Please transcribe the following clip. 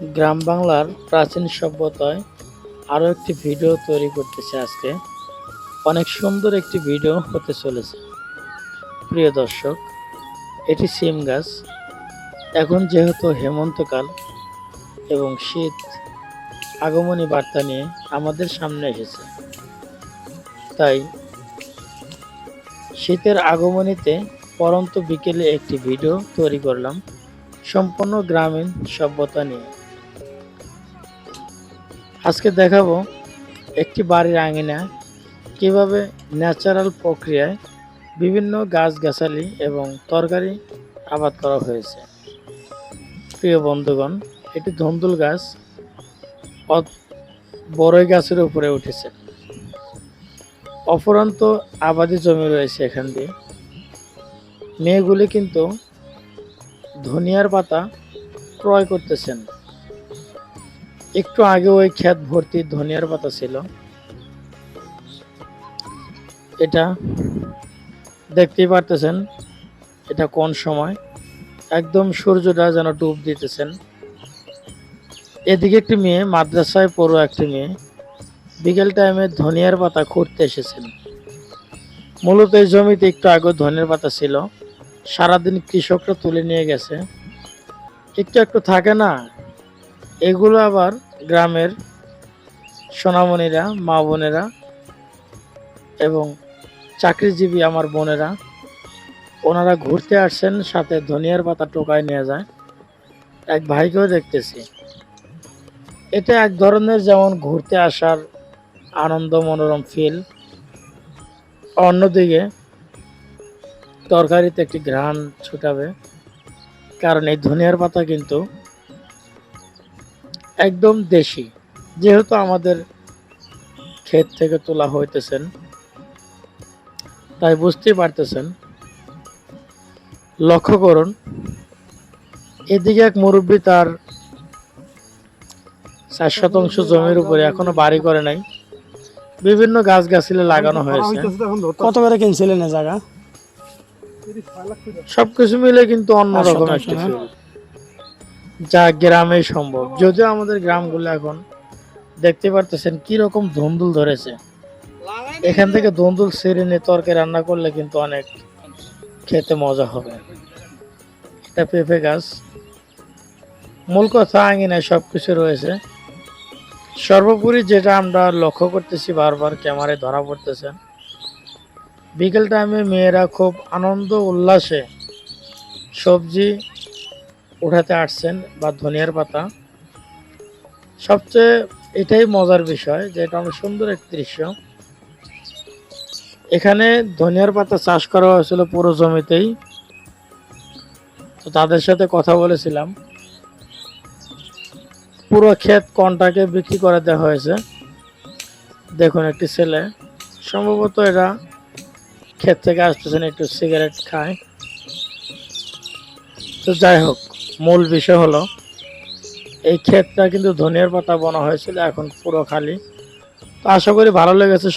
গ্রাম বাংলার প্রাচীন সভ্যতায় আরও একটি ভিডিও তৈরি করতেছে আজকে। অনেক সুন্দর একটি ভিডিও হতে চলেছে। প্রিয় দর্শক, এটি সিম গাছ। এখন যেহেতু হেমন্তকাল এবং শীত, আগমনী বার্তা নিয়ে আমাদের সামনে এসেছে। তাই শীতের আগমনীতে পরন্ত বিকেলে একটি ভিডিও তৈরি করলাম। সম্পূর্ণ গ্রামীণ সভ্যতা নিয়ে। আজকে দেখাবো একটি বাড়ির আঙিনা, কীভাবে ন্যাচারাল প্রক্রিয়ায় বিভিন্ন গাছগাছালি এবং তরকারি আবাদ করা হয়েছে। প্রিয় বন্ধুগণ, এটি ধন্দুল গাছ বড়ই গাছের উপরে উঠেছে। অপরন্ত আবাদি জমি রয়েছে এখান দিয়ে। মেয়েগুলি কিন্তু ধনিয়ার পাতা ক্রয় করতেছেন। একটু আগে ওই ক্ষেত ভর্তি ধনিয়ার পাতা ছিল। এটা দেখতেই পারতেছেন, এটা কোন সময়? একদম সূর্যটা যেন ডুব দিতেছেন। এদিকে একটি মেয়ে, মাদ্রাসায় পড়ো একটি মেয়ে, বিকেল টাইমে ধনিয়ার পাতা খুঁড়তে এসেছেন। মূলত এই জমিতে একটু আগে ধনিয়ার পাতা ছিল। সারাদিন কৃষকরা তুলে নিয়ে গেছে। একটু একটু থাকে না, এগুলো আবার গ্রামের সোনামণিরা, মা বোনেরা এবং চাকরিজীবী আমার বোনেরা, ওনারা ঘুরতে আসছেন সাথে ধনিয়ার পাতা টোকায় নিয়ে যায়। এক ভাইকেও দেখতেছি। এটা এক ধরনের যেমন ঘুরতে আসার আনন্দ মনোরম ফিল অন্যদিকে তরকারিতে একটি ঘ্রাণ ছুটাবে। কারণ এই ধনিয়ার পাতা কিন্তু একদম দেশি। যেহেতু আমাদের ক্ষেত থেকে তোলা হইতেছেন তাই বুঝতেই পারতেছেন। লক্ষ্য করুন এদিকে এক মুরব্বী তার চার শতাংশ জমির উপরে এখনও বাড়ি করে নাই। বিভিন্ন গাছ গাছলে লাগানো হয়েছে। কত করে কিনছিলেন জায়গা? সবকিছু মিলে কিন্তু অন্যরকম একটি ফিল যা গ্রামে সম্ভব। যদিও আমাদের গ্রামগুলো এখন দেখতে পারতেছেন কি রকম ধুন্দুল ধরেছে। এখান থেকে ধুন্দুল ছেড়ে নিয়ে তরকারি রান্না করলে কিন্তু অনেক খেতে মজা হবে। এটা পেঁপে গাছ। মূল কথা আঙিনায় সব কিছু রয়েছে। সর্বোপরি যেটা আমরা লক্ষ্য করতেছি, বারবার ক্যামেরায় ধরা পড়তেছে। বিকেল টাইমে মেয়েরা খুব আনন্দ, উল্লাসে সবজি উঠাতে আসছেন বা ধনিয়ার পাতা। সবচেয়ে এটাই মজার বিষয় যে এটা অনেক সুন্দর একটি দৃশ্য। এখানে ধনিয়ার পাতা চাষ করা হয়েছিল পুরো জমিতেই। তো তাদের সাথে কথা বলেছিলাম। পুরো ক্ষেত কন্টাকে বিক্রি করে দেওয়া হয়েছে। দেখুন একটি ছেলে। সম্ভবত এরা ক্ষেত থেকে আসতেছেন একটু সিগারেট খায়। তো যাই হোক মূল বিষয় হলো, এই ক্ষেতটা কিন্তু ধনিয়ার পাতা বনা হয়েছিল, এখন পুরো খালি। তো আশা করি ভালো লেগেছে